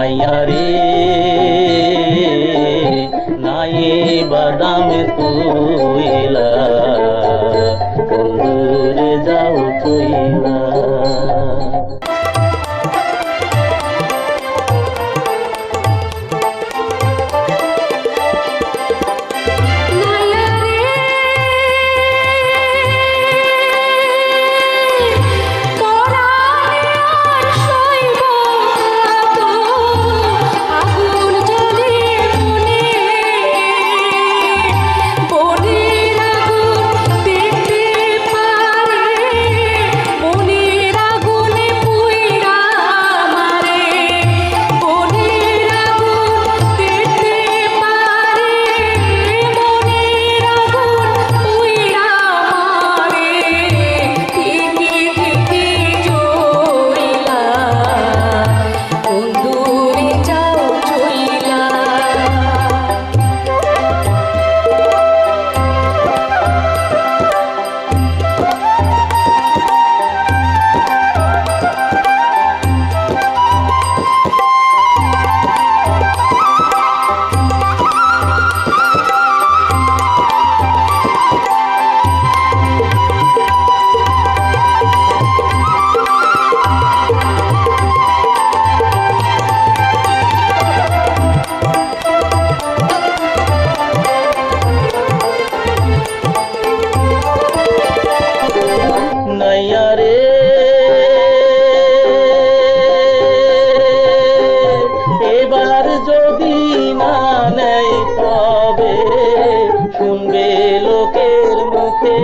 নাইয়া রে নাই বাদাম তুইলা বন্ধুরে যাও তুইলা। মাইয়া রে। এবার যদি না নেয় তবে শুনবে লোকের মুখে।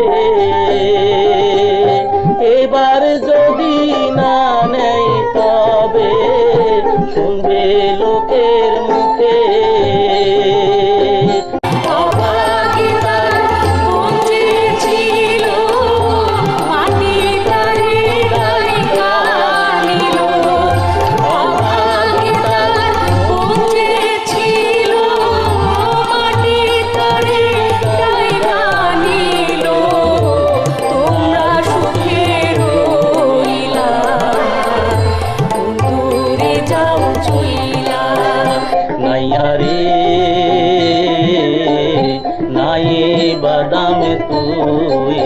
এবার যদি না নেয় তবে শুনবে লোকের বাদামে তুই